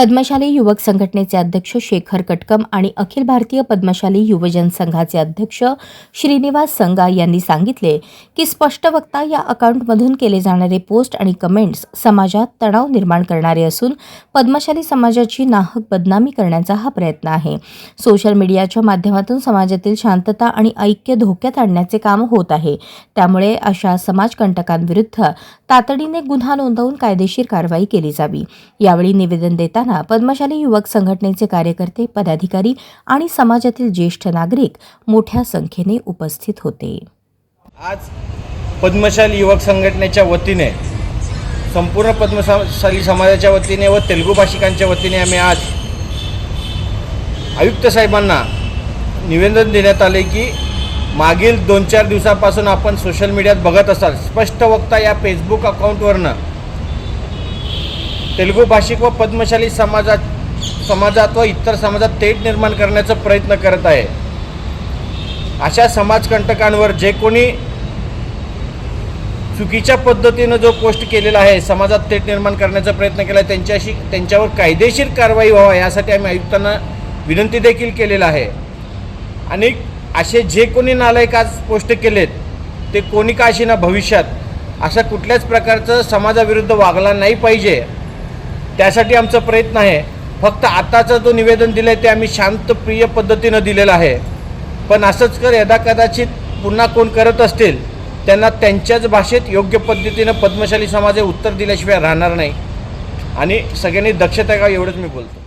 पद्मशाली युवक संघटनेचे अध्यक्ष शेखर कटकम आणि अखिल भारतीय पद्मशाली युवजन संघाचे अध्यक्ष श्रीनिवास संगा यांनी सांगितले की स्पष्ट वक्ता या अकाउंटमधून केले जाणारे पोस्ट आणि कमेंट्स समाजात तणाव निर्माण करणारे असून पद्मशाली समाजाची नाहक बदनामी करण्याचा हा प्रयत्न आहे. सोशल मीडियाच्या माध्यमातून समाजातील शांतता आणि ऐक्य धोक्यात आणण्याचे काम होत आहे. त्यामुळे अशा समाजकंटकांविरुद्ध तातडीने गुन्हा नोंदवून कायदेशीर कारवाई केली जावी. यावेळी निवेदन देताना पद्मशाली युवक संघटनेचे कार्यकर्ते पदाधिकारी आणि समाजातील ज्येष्ठ नागरिक मोठ्या संख्येने उपस्थित होते. आज पद्मशाली युवक संघटनेच्या वतीने संपूर्ण पद्मशाली समाजाच्या वतीने व तेलुगू भाषिकांच्या वतीने आम्ही आज आयुक्त साहेबांना निवेदन देण्यात आले की मागील दोन चार दिवसापासून आपण सोशल मीडियात बघत असाल स्पष्ट वक्ता या फेसबुक अकाउंटवरनं तेलुगू भाषिक व पद्मशाली समाजात समाजात व इतर समाजात तेट निर्माण करण्याचा प्रयत्न करत आहे. अशा समाजकंटकांवर जे कोणी चुकीच्या पद्धतीनं जो पोस्ट केलेला आहे समाजात तेट निर्माण करण्याचा प्रयत्न केला आहे त्यांच्याशी त्यांच्यावर कायदेशीर कारवाई व्हावा यासाठी आम्ही आयुक्तांना विनंती देखील केलेला आहे. आणि असे जे कोणी नालायक आज पोस्ट केलेत ते कोणी का अशी ना भविष्यात? अशा कुठल्याच प्रकारचं समाजाविरुद्ध वागला नाही पाहिजे. त्यासाठी आमचा प्रयत्न आहे. फक्त आताचं जो निवेदन दिलं आहे ते आम्ही शांतप्रिय पद्धतीनं दिलेलं आहे. पण असंच कर यदा कदाचित पुन्हा कोण करत असतील त्यांना त्यांच्याच भाषेत योग्य पद्धतीनं पद्मशाली समाज हे उत्तर दिल्याशिवाय राहणार नाही. आणि सगळ्यांनी दक्षता का एवढंच मी बोलतो.